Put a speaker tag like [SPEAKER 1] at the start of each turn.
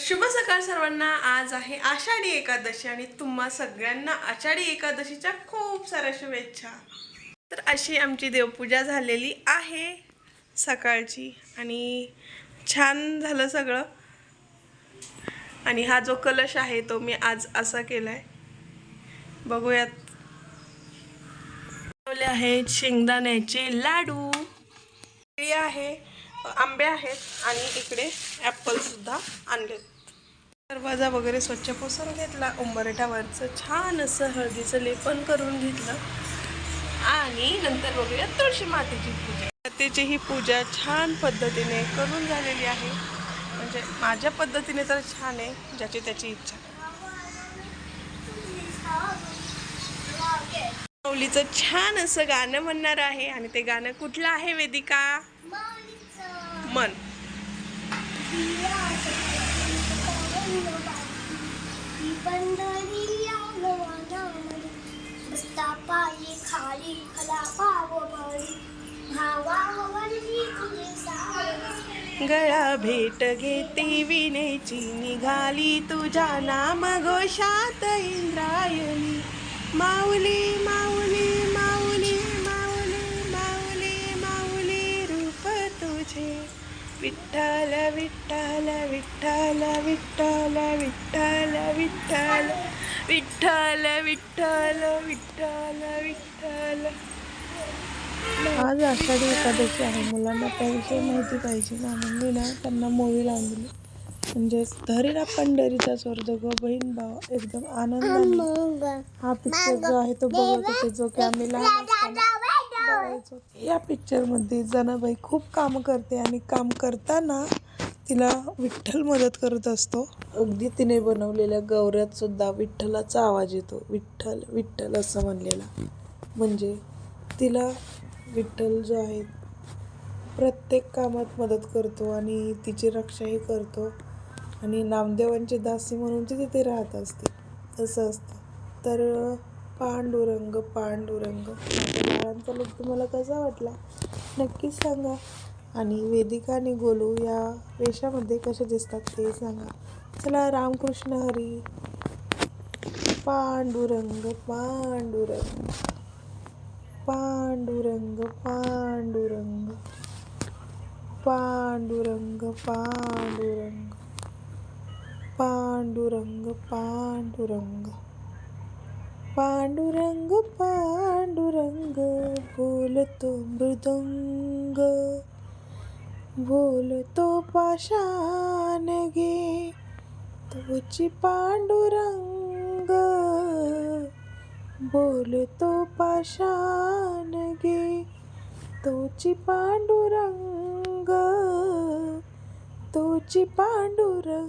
[SPEAKER 1] शुभ सकाळ सर्वांना. आज आहे आषाढी एकादशी आणि तुम्हा सगळ्यांना आषाढी एकादशीच्या खूप साऱ्या शुभेच्छा. तर अशी आमची देवपूजा झालेली आहे सकाळची आणि छान झालं सगळं. आणि हा जो कलश आहे तो मी आज असा केलाय. बघूयात. आहेत शेंगदाण्याचे लाडू. आहे. आंबे आहेत आणि इकडे ॲपलसुद्धा आणलेत. दरवाजा वगैरे स्वच्छ पुसून घेतला. उंबरठ्यावरचं छान असं हळदीचं लेपन करून घेतलं. आणि नंतर बघूया तुळशी मातेची पूजा. मातेची ही पूजा छान पद्धतीने करून झालेली आहे. म्हणजे माझ्या पद्धतीने तर छान आहे ज्याची त्याची इच्छा. माऊलीचं छान असं गाणं म्हणणार आहे. आणि ते गाणं कुठलं आहे वेदिका? मन.
[SPEAKER 2] खाली
[SPEAKER 1] गळा भेट घेते विनेची निघाली तुझ्या नाम घोषात इंद्रायणी. माऊली माऊली माऊली माऊली. विठ्ठल विठ्ठल विठ्ठल विठ्ठल विठ्ठल विठ्ठल विठ्ठल विठ्ठल विठ्ठल. आज आषाढी एकादशी आहे. मुलांना त्याविषयी माहिती पाहिजे. ना म्हणून मी ना त्यांना मूवी लावून दिली. म्हणजे धरीला पंढरीचा स्वर्ग ग बहीण भाव एकदम आनंद हा पिक्चर जो आहे तो बघत होते जो की आम्ही लहान असताना या पिक्चरमध्ये जनाबाई खूप काम करते आणि काम करताना तिला विठ्ठल मदत करत असतो. अगदी तिने बनवलेल्या गौऱ्यात सुद्धा विठ्ठलाचा आवाज येतो. विठ्ठल विठ्ठल असं म्हणलेला. म्हणजे तिला विठ्ठल जो आहे प्रत्येक कामात मदत करतो आणि तिची रक्षाही करतो. आणि नामदेवांची दासी म्हणून ती तिथे राहत असते. असं असतं. तर पांडुरंग पांडुरंग. माझ्या बाळांचा लुक तुम्हाला कसा वाटला? नक्कीच सांगा. आणि वेदिका आणि गोलू या वेशामध्ये कसे दिसतात ते सांगा. चला रामकृष्ण हरी. पांडुरंग पांडुरंग. पांडुरंग पांडुरंग. पांडुरंग पांडुरंग. पांडुरंग पांडुरंग. पांडुरंग पांडुरंग बोलतो मृदंग. बोलतो पाषाण गे तुझी पांडुरंग. बोलतो पाषाण गे तोची पांडुरंग. तोची पांडुरंग.